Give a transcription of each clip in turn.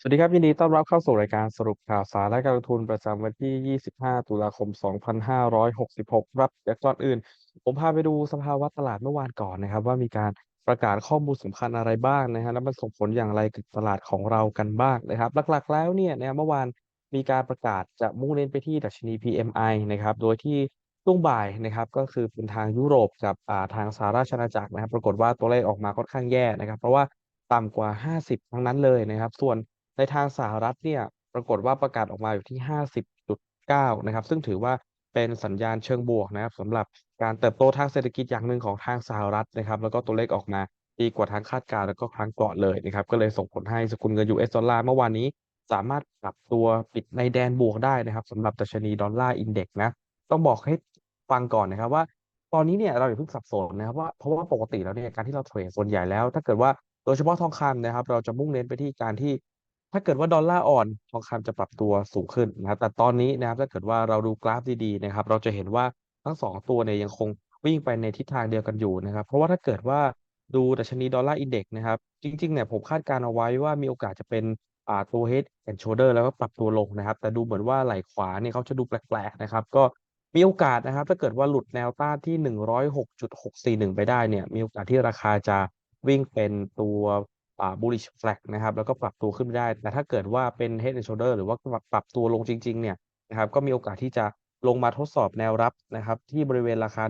สวัสดีครับ ยินดีต้อนรับเข้าสู่รายการสรุปข่าวสารและการลงทุนประจำวันที่ 25 ตุลาคม 2566 ครับแต่ก่อนอื่น ผมพาไปดูสภาวะตลาดเมื่อวานก่อนนะครับ ว่ามีการประกาศข้อมูลสำคัญอะไรบ้างนะฮะแล้วมันส่งผลอย่างไรกับตลาดของเรากันบ้างนะครับ หลักๆ แล้วเนี่ยนะเมื่อวานมีการประกาศจะมุ่งเน้นไปที่ดัชนี PMI นะครับโดยที่ช่วงบ่ายนะครับก็คือเป็นทางยุโรปกับอ่าทางสหราชอาณาจักรนะครับ ปรากฏว่าตัวเลขออกมาค่อนข้างแย่นะครับ เพราะว่าต่ำกว่า 50 ทั้งนั้นเลยนะครับ ส่วน ในทางสหรัฐเนี่ยปรากฏว่าประกาศออกมาอยู่ที่ 50.9 นะครับ ซึ่งถือว่าเป็นสัญญาณเชิงบวกนะครับสำหรับการเติบโตทางเศรษฐกิจอย่างหนึ่งของทางสหรัฐนะครับ แล้วก็ตัวเลขออกมาดีกว่าทางคาดการณ์แล้วก็ครั้งก่อนเลยนะครับ ก็เลยส่งผลให้สกุลเงิน US ดอลลาร์เมื่อวานนี้สามารถปรับตัวปิดในแดนบวกได้นะครับสำหรับดัชนีดอลลาร์อินเด็กซ์นะต้องบอกให้ฟังก่อนนะครับว่า ตอนนี้เนี่ยเราอย่าเพิ่งสับสนนะครับว่าเพราะว่าปกติแล้วเนี่ยการที่เราเทรดส่วนใหญ่แล้ว ถ้าเกิดว่าโดยเฉพาะทองคำนะครับ เราจะมุ่งเน้นไปที่การที่ ถ้าเกิดว่าดอลลาร์อ่อนทองคำจะปรับตัวสูงขึ้นนะครับ แต่ตอนนี้นะครับถ้าเกิดว่าเราดูกราฟดีๆนะครับ เราจะเห็นว่าทั้งสองตัวเนี่ยยังคงวิ่งไปในทิศทางเดียวกันอยู่นะครับ เพราะว่าถ้าเกิดว่าดูดัชนีดอลลาร์อินเด็กซ์นะครับ จริงๆเนี่ยผมคาดการณ์เอาไว้ว่ามีโอกาสจะเป็นอ่าตัว Head and Shoulder แล้วก็ปรับตัวลงนะครับ แต่ดูเหมือนว่าไหล่ขวาเนี่ยเขาจะดูแปลกๆนะครับ ก็มีโอกาสนะครับ ถ้าเกิดว่าหลุดแนวต้านที่ 106.641 ไปได้เนี่ย มีโอกาสที่ราคาจะวิ่งเป็นตัว bullish flag นะครับแล้วก็ปรับตัวขึ้นไปได้ แต่ถ้าเกิดว่าเป็น Head and Shoulder หรือว่าปรับปรับตัวลงจริง ๆ เนี่ยนะครับก็มีโอกาสที่จะลงมาทดสอบแนวรับนะครับที่บริเวณราคา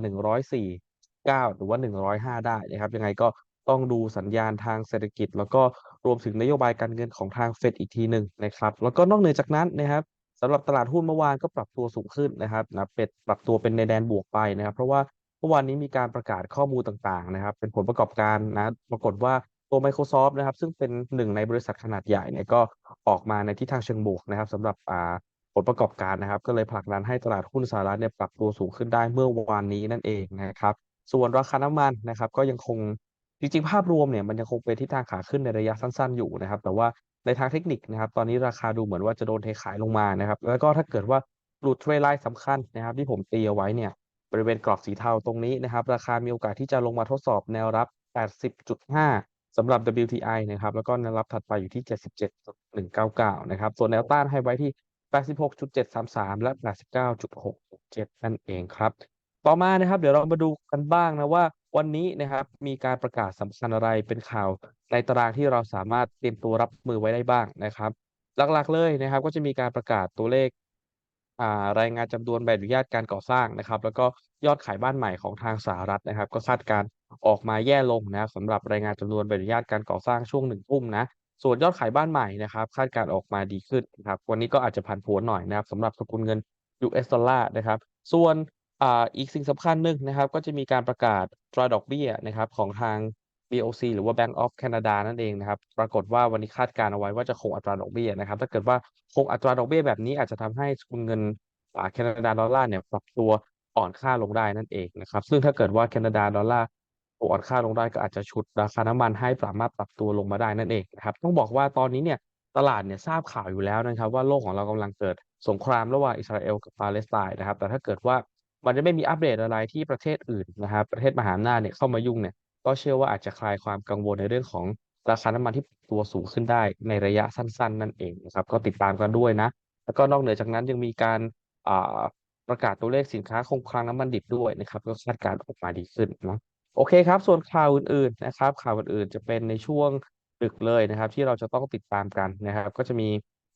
104.9 หรือว่า 105 ได้นะครับยังไงก็ต้องดูสัญญาณทางเศรษฐกิจ แล้วก็รวมถึงนโยบายการเงินของทางเฟดอีกทีหนึ่งนะครับแล้วก็นอกเหนือจากนั้นนะครับสำหรับตลาดหุ้นเมื่อวานก็ปรับตัวสูงขึ้นนะครับนะเป็ดปรับตัวเป็นในแดนบวกไปนะครับ เพราะว่าเมื่อวานนี้มีการประกาศข้อมูลต่างๆนะครับ เป็นผลประกอบการนะปรากฏว่า ตัว Microsoft นะครับ ซึ่งเป็นหนึ่งในบริษัทขนาดใหญ่เนี่ยก็ออกมาในทิศทางเชิงบวกนะครับสำหรับอ่าผลประกอบการนะครับ ก็เลยผลักดันให้ตลาดหุ้นสหรัฐเนี่ยปรับตัวสูงขึ้นได้เมื่อวานนี้นั่นเองนะครับ ส่วนราคาน้ำมันนะครับ ก็ยังคงจริงๆ ภาพรวมเนี่ยมันยังคงเป็นทิศทางขาขึ้นในระยะสั้นๆอยู่นะครับ แต่ว่าในทางเทคนิคนะครับ ตอนนี้ราคาดูเหมือนว่าจะโดนเทขายลงมานะครับ แล้วก็ถ้าเกิดว่าหลุดเทรนไลน์สำคัญนะครับ ที่ผมตีเอาไว้เนี่ยบริเวณกรอบสีเทาตรงนี้นะครับ ราคามีโอกาสที่จะลงมาทดสอบแนวรับ 80.5 สำหรับ WTI นะครับ แล้วก็แนวรับถัดไปอยู่ที่ 77.199 นะครับ ส่วนแนวต้านให้ไว้ที่ 86.733 และ 89.667 นั่นเองครับ ต่อมานะครับ เดี๋ยวเรามาดูกันบ้างนะว่าวันนี้นะครับมีการประกาศสำคัญอะไรเป็นข่าวในตารางที่เราสามารถเตรียมตัวรับมือไว้ได้บ้างนะครับ หลักๆเลยนะครับ ก็จะมีการประกาศตัวเลขารายงานจำนวนใบอนุญาตการก่อสร้างนะครับ แล้วก็ยอดขายบ้านใหม่ของทางสหรัฐนะครับ ก็คาดการณ์ ออกมาแย่ลงนะครับสำหรับรายงานจำนวนใบอนุญาตการก่อสร้างช่วงหนึ่งทุ่มนะส่วนยอดขายบ้านใหม่นะครับคาดการณ์ออกมาดีขึ้นนะครับวันนี้ก็อาจจะผันผวนหน่อยนะครับสำหรับสกุลเงิน US ดอลลาร์นะครับส่วนอ่าอีกสิ่งสำคัญหนึ่งนะครับ ก็จะมีการประกาศตราดอกเบี้ยนะครับของทาง BOC หรือว่า Bank of Canada นั่นเองนะครับ ปรากฏว่าวันนี้คาดการณ์เอาไว้ว่าจะคงอัตราดอกเบี้ยนะครับ ถ้าเกิดว่าคงอัตราดอกเบี้ยแบบนี้อาจจะทำให้สกุลเงินแคนาดาดอลลาร์เนี่ยปรับตัวอ่อนค่าลงได้นั่นเองนะครับ ซึ่งถ้าเกิดว่าแคนาดาดอลลาร์ อ่อนค่าลงได้ก็อาจจะฉุดราคาน้ำมันให้สามารถปรับตัวลงมาได้นั่นเองนะครับต้องบอกว่าตอนนี้เนี่ยตลาดเนี่ยทราบข่าวอยู่แล้วนะครับ ว่าโลกของเรากำลังเกิดสงครามระหว่างอิสราเอลกับปาเลสไตน์นะครับ แต่ถ้าเกิดว่ามันจะไม่มีอัปเดตอะไรที่ประเทศอื่นนะครับ ประเทศมหาอำนาจเนี่ยเข้ามายุ่งเนี่ยก็เชื่อว่าอาจจะคลายความกังวลในเรื่องของราคาน้ำมันที่ตัวสูงขึ้นได้ในระยะสั้น ๆ นั่นเองนะครับก็ติดตามกันด้วยนะ แล้วก็นอกเหนือจากนั้นยังมีการประกาศตัวเลขสินค้าคงคลังน้ำมันดิบด้วยนะครับ ก็คาดการณ์ออกมาดีขึ้นเนาะ โอเคครับ ส่วนข่าวอื่นๆนะครับ ข่าวอื่นๆจะเป็นในช่วงดึกเลยนะครับ ที่เราจะต้องติดตามกันนะครับ ก็จะมี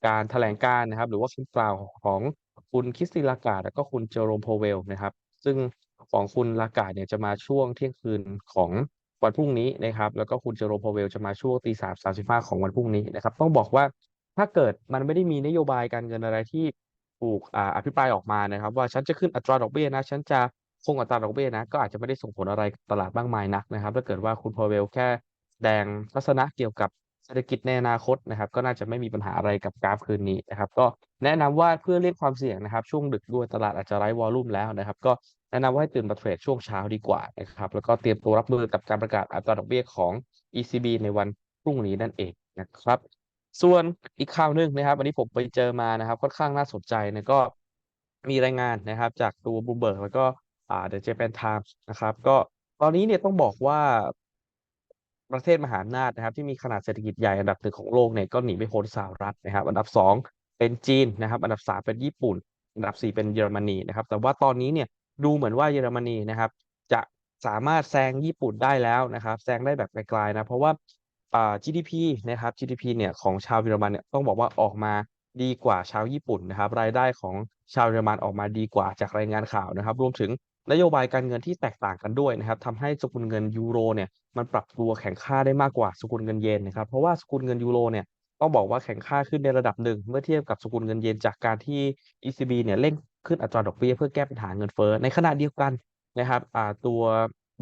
การแถลงการนะครับ หรือว่าคำกล่าวของคุณคิสติลากาดแล้วก็คุณเจอโรมโพเวลนะครับ ซึ่งของคุณลากาดเนี่ยจะมาช่วงเที่ยงคืนของวันพรุ่งนี้นะครับ แล้วก็คุณเจอโรมโพเวลจะมาช่วงตีสามสามสิบห้าของวันพรุ่งนี้นะครับ ต้องบอกว่าถ้าเกิดมันไม่ได้มีนโยบายการเงินอะไรที่ถูกออภิปรายออกมานะครับ ว่าฉันจะขึ้นอัตราดอกเบี้ยนะ ฉันจะ คงอัตราดอกเบี้ยนะก็อาจจะไม่ได้ส่งผลอะไรกับตลาดมากมายนักนะครับถ้าเกิดว่าคุณพอเวลแค่แดงทัศนะเกี่ยวกับเศรษฐกิจในอนาคตนะครับ ก็น่าจะไม่มีปัญหาอะไรกับกราฟคืนนี้นะครับ ก็แนะนำว่าเพื่อเลี่ยงความเสี่ยงนะครับ ช่วงดึกด้วยตลาดอาจจะไร้วอลลุ่มแล้วนะครับ ก็แนะนำว่าให้ตื่นมาเทรดช่วงเช้าดีกว่านะครับแล้วก็เตรียมตัวรับมือกับการประกาศอัตราดอกเบี้ยของ ECB ในวันพรุ่งนี้นั่นเองนะครับ ส่วนอีกข่าวหนึ่งนะครับอันนี้ผมไปเจอมานะครับ ค่อนข้างน่าสนใจนะก็มีรายงานนะครับ จากตัว Bloomberg แล้วก็ The Japan Times นะครับ ก็ตอนนี้เนี่ยต้องบอกว่าประเทศมหาอำนาจนะครับ ที่มีขนาดเศรษฐกิจใหญ่อันดับหนึ่งของโลกเนี่ยก็หนีไม่พ้นสหรัฐนะครับ อันดับสองเป็นจีนนะครับ อันดับสามเป็นญี่ปุ่น อันดับสี่เป็นเยอรมนีนะครับ แต่ว่าตอนนี้เนี่ยดูเหมือนว่าเยอรมนีนะครับ จะสามารถแซงญี่ปุ่นได้แล้วนะครับแซงได้แบบไกลๆนะเพราะว่าอ่า GDP นะครับ GDP เนี่ยของชาวเยอรมันเนี่ยต้องบอกว่าออกมาดีกว่าชาวญี่ปุ่นนะครับ รายได้ของชาวเยอรมันออกมาดีกว่าจากรายงานข่าวนะครับ รวมถึง นโยบายการเงินที่แตกต่างกันด้วยนะครับทำให้สกุลเงินยูโรเนี่ยมันปรับตัวแข็งค่าได้มากกว่าสกุลเงินเยนนะครับเพราะว่าสกุลเงินยูโรเนี่ยต้องบอกว่าแข็งค่าขึ้นในระดับหนึ่งเมื่อเทียบกับสกุลเงินเยนจากการที่ ECB เนี่ยเร่งขึ้นอัตราดอกเบี้ยเพื่อแก้ปัญหาเงินเฟ้อในขณะเดียวกันนะครับตัว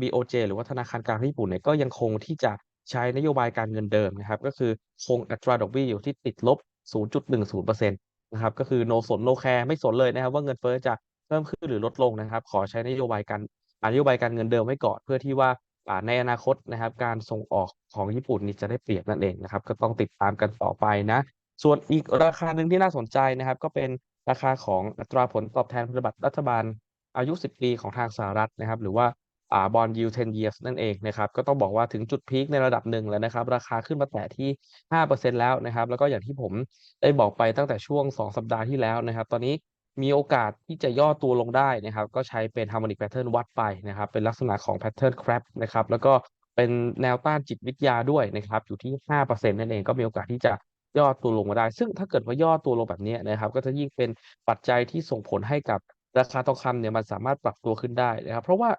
BOJ หรือว่าธนาคารกลางญี่ปุ่นเนี่ยก็ยังคงที่จะใช้นโยบายการเงินเดิมนะครับก็คือคงอัตราดอกเบี้ยอยู่ที่ติดลบ 0.10%นะครับก็คือ no สน no care ไม่สนเลยนะครับว่าเงินเฟ้อจะ เพิ่มขึ้นหรือลดลงนะครับ ขอใช้นโยบายการนโยบายการเงินเดิมไว้ก่อนเพื่อที่ว่าในอนาคตนะครับ การส่งออกของญี่ปุ่นนี่จะได้เปรียบนั่นเองนะครับ ก็ต้องติดตามกันต่อไปนะ ส่วนอีกราคาหนึ่งที่น่าสนใจนะครับ ก็เป็นราคาของอัตราผลตอบแทนพันธบัตรรัฐบาลอายุ 10 ปีของทางสหรัฐนะครับ หรือว่าอ่า bond yield 10 years นั่นเองนะครับก็ต้องบอกว่าถึงจุดพีคในระดับหนึ่งแล้วนะครับ ราคาขึ้นมาแตะที่ 5%แล้วนะครับ แล้วก็อย่างที่ผมได้บอกไปตั้งแต่ช่วง 2 สัปดาห์ที่แล้วนะครับ ตอนนี้ มีโอกาสที่จะย่อตัวลงได้นะครับ ก็ใช้เป็น harmonic pattern วัดไปนะครับ เป็นลักษณะของ pattern crab นะครับ แล้วก็เป็นแนวต้านจิตวิทยาด้วยนะครับ อยู่ที่ 5%นั่นเองก็มีโอกาสที่จะย่อตัวลงมาได้ ซึ่งถ้าเกิดว่าย่อตัวลงแบบนี้นะครับ ก็จะยิ่งเป็นปัจจัยที่ส่งผลให้กับราคาทองคำเนี่ยมันสามารถปรับตัวขึ้นได้นะครับ เพราะว่า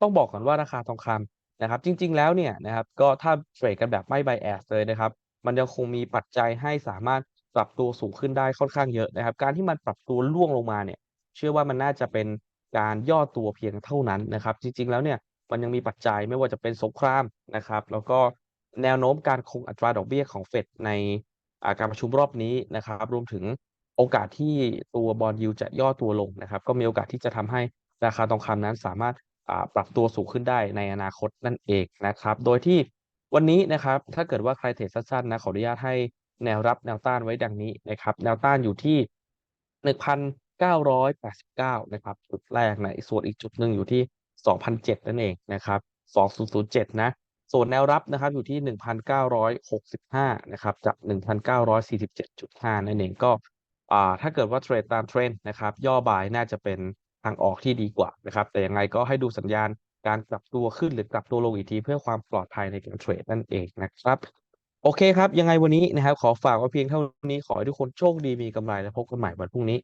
ต้องบอกก่อนว่าราคาทองคำนะครับ จริง ๆ แล้วเนี่ยนะครับ ก็ถ้าเทรดกันแบบไม่ bias เลยนะครับ มันยังคงมีปัจจัยให้สามารถ ปรับตัวสูงขึ้นได้ค่อนข้างเยอะนะครับ การที่มันปรับตัวร่วงลงมาเนี่ย เชื่อว่ามันน่าจะเป็นการย่อตัวเพียงเท่านั้นนะครับ จริง ๆ แล้วเนี่ยมันยังมีปัจจัยไม่ว่าจะเป็นสงครามนะครับ แล้วก็แนวโน้มการคงอัตราดอกเบี้ยของเฟดในาการประชุมรอบนี้นะครับ รวมถึงโอกาสที่ตัวบอนด์ยิลจะย่อตัวลงนะครับ ก็มีโอกาสที่จะทำให้ราคาทองคำนั้นสามารถปรับตัวสูงขึ้นได้ในอนาคตนั่นเองนะครับ โดยที่วันนี้นะครับ ถ้าเกิดว่าใครเทรดสั้นๆนะขออนุญาตให้ แนวรับแนวต้านไว้ดังนี้นะครับ แนวต้านอยู่ที่1,989นะครับ จุดแรกนะส่วนอีกจุดหนึ่งอยู่ที่2,007นั่นเองนะครับ2007นะส่วนแนวรับนะครับอยู่ที่1,965นะครับจาก1,947.5นั่นเองก็อ่าถ้าเกิดว่าเทรดตามเทรนด์นะครับ ย่อบายน่าจะเป็นทางออกที่ดีกว่านะครับ แต่ยังไงก็ให้ดูสัญญาณการกลับตัวขึ้นหรือกลับตัวลงอีกทีเพื่อความปลอดภัยในการเทรดนั่นเองนะครับ โอเคครับ ยังไงวันนี้นะครับ ขอฝากไว้เพียงเท่านี้ขอให้ทุกคนโชคดีมีกำไรและพบกันใหม่วันพรุ่งนี้